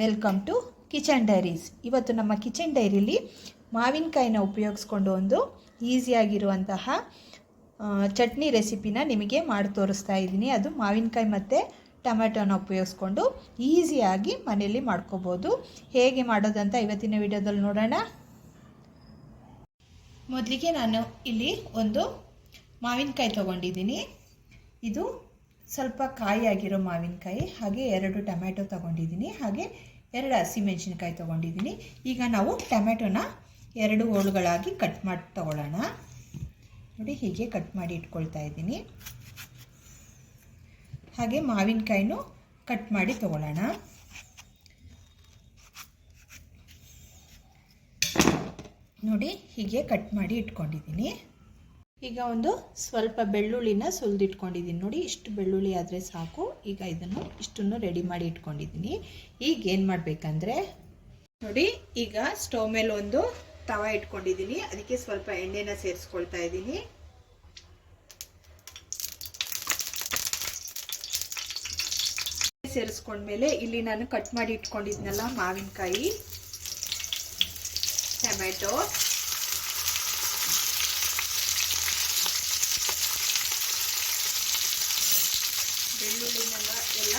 Welcome to kitchen diaries ಇವತ್ತು ನಮ್ಮ kitchen ಡೈರಿಲಿ ಮಾವಿನಕಾಯಿನ ಉಪಯೋಗಿಸ್ಕೊಂಡು ಒಂದು ಈಸಿಯಾಗಿರುವಂತಹ ಚಟ್ನಿ ರೆಸಿಪಿನ ನಿಮಗೆ ಮಾಡಿ ತೋರಿಸ್ತಾ ಇದ್ದೀನಿ. ಅದು ಮಾವಿನಕಾಯಿ ಮತ್ತು ಟೊಮೆಟೊನ ಉಪಯೋಗಿಸ್ಕೊಂಡು ಈಸಿಯಾಗಿ ಮನೆಯಲ್ಲಿ ಮಾಡ್ಕೋಬೋದು. ಹೇಗೆ ಮಾಡೋದಂತ ಇವತ್ತಿನ ವಿಡಿಯೋದಲ್ಲಿ ನೋಡೋಣ. ಮೊದಲಿಗೆ ನಾನು ಇಲ್ಲಿ ಒಂದು ಮಾವಿನಕಾಯಿ ತೊಗೊಂಡಿದ್ದೀನಿ. ಇದು ಸ್ವಲ್ಪ ಕಾಯಿಯಾಗಿರೋ ಮಾವಿನಕಾಯಿ, ಹಾಗೆ ಎರಡು ಟೊಮ್ಯಾಟೊ ತೊಗೊಂಡಿದ್ದೀನಿ, ಹಾಗೆ ಎರಡು ಹಸಿಮೆಣಸಿನ್ಕಾಯಿ ತೊಗೊಂಡಿದ್ದೀನಿ. ಈಗ ನಾವು ಟೊಮ್ಯಾಟೊನ ಎರಡು ಹೋಳುಗಳಾಗಿ ಕಟ್ ಮಾಡಿ ತಗೊಳ್ಳೋಣ. ನೋಡಿ, ಹೀಗೆ ಕಟ್ ಮಾಡಿ ಇಟ್ಕೊಳ್ತಾ ಇದ್ದೀನಿ. ಹಾಗೆ ಮಾವಿನಕಾಯಿನೂ ಕಟ್ ಮಾಡಿ ತಗೊಳ್ಳೋಣ. ನೋಡಿ, ಹೀಗೆ ಕಟ್ ಮಾಡಿ ಇಟ್ಕೊಂಡಿದ್ದೀನಿ. ಈಗ ಒಂದು ಸ್ವಲ್ಪ ಬೆಳ್ಳುಳ್ಳಿನ ಸುಲಿದಿಟ್ಕೊಂಡಿದ್ದೀನಿ. ನೋಡಿ, ಇಷ್ಟು ಬೆಳ್ಳುಳ್ಳಿ ಆದರೆ ಸಾಕು. ಈಗ ಇದನ್ನು ಇಷ್ಟನ್ನು ರೆಡಿ ಮಾಡಿ ಇಟ್ಕೊಂಡಿದ್ದೀನಿ. ಈಗ ಏನು ಮಾಡಬೇಕಂದ್ರೆ, ನೋಡಿ, ಈಗ ಸ್ಟವ್ ಮೇಲೆ ಒಂದು ತವ ಇಟ್ಕೊಂಡಿದ್ದೀನಿ. ಅದಕ್ಕೆ ಸ್ವಲ್ಪ ಎಣ್ಣೆನ ಸೇರಿಸ್ಕೊಳ್ತಾ ಇದ್ದೀನಿ. ಸೇರಿಸ್ಕೊಂಡ್ಮೇಲೆ ಇಲ್ಲಿ ನಾನು ಕಟ್ ಮಾಡಿ ಇಟ್ಕೊಂಡಿದ್ನಲ್ಲ ಮಾವಿನಕಾಯಿ ಟೊಮ್ಯಾಟೊ ಬೆಳ್ಳುಳ್ಳಿನೆಲ್ಲ ಎಲ್ಲ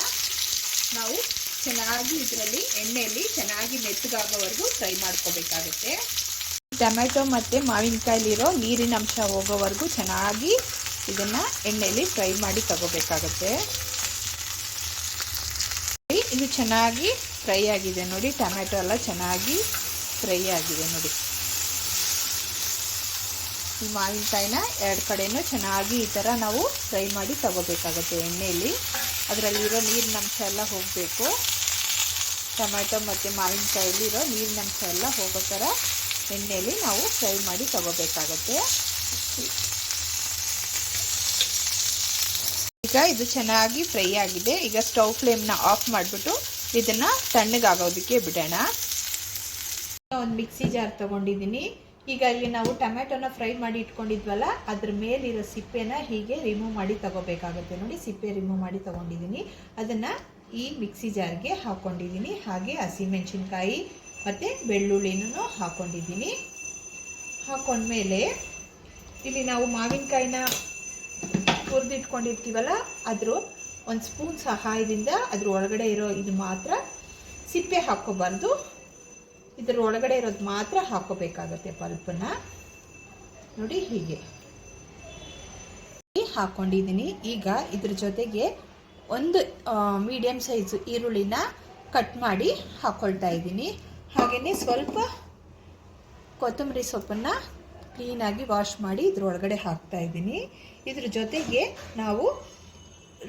ನಾವು ಚೆನ್ನಾಗಿ ಇದರಲ್ಲಿ ಎಣ್ಣೆಯಲ್ಲಿ ಚೆನ್ನಾಗಿ ಮೆತ್ತಗಾಗೋವರೆಗೂ ಫ್ರೈ ಮಾಡ್ಕೋಬೇಕಾಗುತ್ತೆ. ಟೊಮೆಟೊ ಮತ್ತು ಮಾವಿನಕಾಯಿಲಿರೋ ನೀರಿನ ಅಂಶ ಹೋಗೋವರೆಗೂ ಚೆನ್ನಾಗಿ ಇದನ್ನು ಎಣ್ಣೆಯಲ್ಲಿ ಫ್ರೈ ಮಾಡಿ ತಗೋಬೇಕಾಗುತ್ತೆ. ಇದು ಚೆನ್ನಾಗಿ ಫ್ರೈ ಆಗಿದೆ ನೋಡಿ ಟೊಮೆಟೊ ಎಲ್ಲ ಚೆನ್ನಾಗಿ ಫ್ರೈ ಆಗಿದೆ ನೋಡಿ. ಈ ಮಾವಿನಕಾಯಿನ ಎರಡು ಕಡೆಯೂ ಚೆನ್ನಾಗಿ ಈ ಥರ ನಾವು ಫ್ರೈ ಮಾಡಿ ತಗೋಬೇಕಾಗುತ್ತೆ ಎಣ್ಣೆಯಲ್ಲಿ. ಅದರಲ್ಲಿರೋ ನೀರಿನಂಶ ಎಲ್ಲ ಹೋಗಬೇಕು. ಟೊಮ್ಯಾಟೊ ಮತ್ತು ಮಾವಿನಕಾಯಲ್ಲಿರೋ ಇರೋ ಅಂಶ ಎಲ್ಲ ಹೋಗೋ ಥರ ಎಣ್ಣೆಯಲ್ಲಿ ನಾವು ಫ್ರೈ ಮಾಡಿ ತಗೋಬೇಕಾಗತ್ತೆ. ಈಗ ಇದು ಚೆನ್ನಾಗಿ ಫ್ರೈ ಆಗಿದೆ. ಈಗ ಸ್ಟವ್ ಫ್ಲೇಮ್ನ ಆಫ್ ಮಾಡಿಬಿಟ್ಟು ಇದನ್ನು ತಣ್ಣಗಾಗೋದಕ್ಕೆ ಬಿಡೋಣ. ಒಂದು ಮಿಕ್ಸಿ ಜಾರ್ ತೊಗೊಂಡಿದ್ದೀನಿ. ಈಗ ಇಲ್ಲಿ ನಾವು ಟೊಮೆಟೊನ ಫ್ರೈ ಮಾಡಿ ಇಟ್ಕೊಂಡಿದ್ವಲ್ಲ, ಅದ್ರ ಮೇಲಿರೋ ಸಿಪ್ಪೆನ ಹೀಗೆ ರಿಮೂವ್ ಮಾಡಿ ತಗೋಬೇಕಾಗುತ್ತೆ. ನೋಡಿ, ಸಿಪ್ಪೆ ರಿಮೂವ್ ಮಾಡಿ ತಗೊಂಡಿದ್ದೀನಿ. ಅದನ್ನು ಈ ಮಿಕ್ಸಿ ಜಾರ್ಗೆ ಹಾಕ್ಕೊಂಡಿದ್ದೀನಿ ಹಾಗೆ ಹಸಿಮೆಣಸಿನ್ಕಾಯಿ ಮತ್ತು ಬೆಳ್ಳುಳ್ಳಿನೂ ಹಾಕ್ಕೊಂಡಿದ್ದೀನಿ ಹಾಕ್ಕೊಂಡ್ಮೇಲೆ ಇಲ್ಲಿ ನಾವು ಮಾವಿನಕಾಯಿನ ಹುರಿದಿಟ್ಕೊಂಡಿರ್ತೀವಲ್ಲ, ಅದ್ರ ಒಂದು ಸ್ಪೂನ್ ಸಹಾಯದಿಂದ ಅದ್ರ ಒಳಗಡೆ ಇರೋ ಇದು ಮಾತ್ರ ಸಿಪ್ಪೆ ಹಾಕ್ಕೋಬಾರ್ದು. ಇದ್ರ ಒಳಗಡೆ ಇರೋದು ಮಾತ್ರ ಹಾಕೋಬೇಕಾಗತ್ತೆ ಪಲ್ಪನ್ನ. ನೋಡಿ ಹೀಗೆ. ಹಾಕೊಂಡಿದ್ದೀನಿ. ಈಗ ಇದ್ರ ಜೊತೆಗೆ ಒಂದು ಮೀಡಿಯಮ್ ಸೈಜ್ ಈರುಳ್ಳಿನ ಕಟ್ ಮಾಡಿ ಹಾಕ್ಕೊಳ್ತಾ ಇದ್ದೀನಿ. ಹಾಗೆಯೇ ಸ್ವಲ್ಪ ಕೊತ್ತಂಬರಿ ಸೊಪ್ಪನ್ನು ಕ್ಲೀನಾಗಿ ವಾಶ್ ಮಾಡಿ ಇದ್ರೊಳಗಡೆ ಹಾಕ್ತಾ ಇದ್ದೀನಿ. ಇದ್ರ ಜೊತೆಗೆ ನಾವು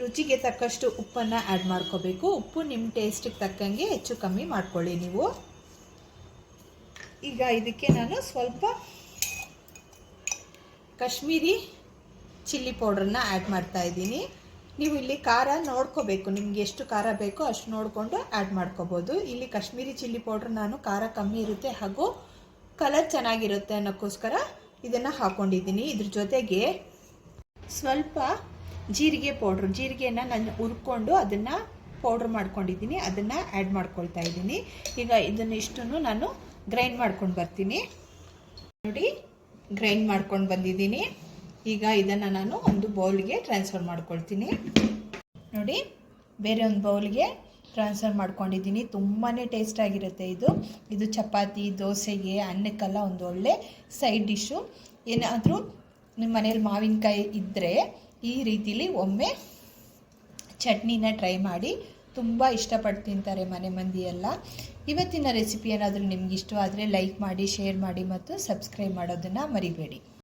ರುಚಿಗೆ ತಕ್ಕಷ್ಟು ಉಪ್ಪನ್ನು ಆ್ಯಡ್ ಮಾಡ್ಕೋಬೇಕು. ಉಪ್ಪು ನಿಮ್ಮ ಟೇಸ್ಟಿಗೆ ತಕ್ಕಂಗೆ ಹೆಚ್ಚು ಕಮ್ಮಿ ಮಾಡ್ಕೊಳ್ಳಿ ನೀವು. ಈಗ ಇದಕ್ಕೆ ನಾನು ಸ್ವಲ್ಪ ಕಾಶ್ಮೀರಿ ಚಿಲ್ಲಿ ಪೌಡ್ರನ್ನ ಆ್ಯಡ್ ಮಾಡ್ತಾ ಇದ್ದೀನಿ. ನೀವು ಇಲ್ಲಿ ಖಾರ ನೋಡ್ಕೋಬೇಕು, ನಿಮ್ಗೆ ಎಷ್ಟು ಖಾರ ಬೇಕೋ ಅಷ್ಟು ನೋಡಿಕೊಂಡು ಆ್ಯಡ್ ಮಾಡ್ಕೋಬೋದು. ಇಲ್ಲಿ ಕಾಶ್ಮೀರಿ ಚಿಲ್ಲಿ ಪೌಡ್ರ್ ನಾನು ಖಾರ ಕಮ್ಮಿ ಇರುತ್ತೆ ಹಾಗೂ ಕಲರ್ ಚೆನ್ನಾಗಿರುತ್ತೆ ಅನ್ನೋಕ್ಕೋಸ್ಕರ ಇದನ್ನು ಹಾಕ್ಕೊಂಡಿದ್ದೀನಿ ಇದ್ರ ಜೊತೆಗೆ ಸ್ವಲ್ಪ ಜೀರಿಗೆ ಪೌಡ್ರ್ ಜೀರಿಗೆನ ನಾನು ಹುರ್ಕೊಂಡು ಅದನ್ನು ಪೌಡ್ರ್ ಮಾಡ್ಕೊಂಡಿದ್ದೀನಿ. ಅದನ್ನು ಆ್ಯಡ್ ಮಾಡ್ಕೊಳ್ತಾ ಇದ್ದೀನಿ. ಈಗ ಇದನ್ನು ಇಷ್ಟನ್ನು ನಾನು ಗ್ರೈಂಡ್ ಮಾಡ್ಕೊಂಡು ಬರ್ತೀನಿ. ನೋಡಿ ಗ್ರೈಂಡ್ ಮಾಡ್ಕೊಂಡು ಬಂದಿದ್ದೀನಿ. ಈಗ ಇದನ್ನು ನಾನು ಒಂದು ಬೌಲ್ಗೆ ಟ್ರಾನ್ಸ್ಫರ್ ಮಾಡ್ಕೊಳ್ತೀನಿ. ನೋಡಿ, ಬೇರೆ ಒಂದು ಬೌಲ್ಗೆ ಟ್ರಾನ್ಸ್ಫರ್ ಮಾಡ್ಕೊಂಡಿದ್ದೀನಿ. ತುಂಬಾ ಟೇಸ್ಟ್ ಆಗಿರುತ್ತೆ ಇದು. ಇದು ಚಪಾತಿ, ದೋಸೆಗೆ, ಅನ್ನಕ್ಕೆಲ್ಲ ಒಂದು ಒಳ್ಳೆ ಸೈಡ್ ಡಿಶ್ಶು ಏನಾದರೂ ನಿಮ್ಮ ಮನೇಲಿ ಮಾವಿನಕಾಯಿ ಇದ್ದರೆ ಈ ರೀತಿಲಿ ಒಮ್ಮೆ ಚಟ್ನಿನ ಟ್ರೈ ಮಾಡಿ ತುಂಬ ಇಷ್ಟಪಟ್ಟು ತಿಂತಾರೆ ಮನೆ ಮಂದಿ ಎಲ್ಲ. ಇವತ್ತಿನ ರೆಸಿಪಿ ಏನಾದರೂ ನಿಮ್ಗೆ ಇಷ್ಟವಾದರೆ ಲೈಕ್ ಮಾಡಿ ಶೇರ್ ಮಾಡಿ ಮತ್ತು ಸಬ್ಸ್ಕ್ರೈಬ್ ಮಾಡೋದನ್ನು ಮರಿಬೇಡಿ.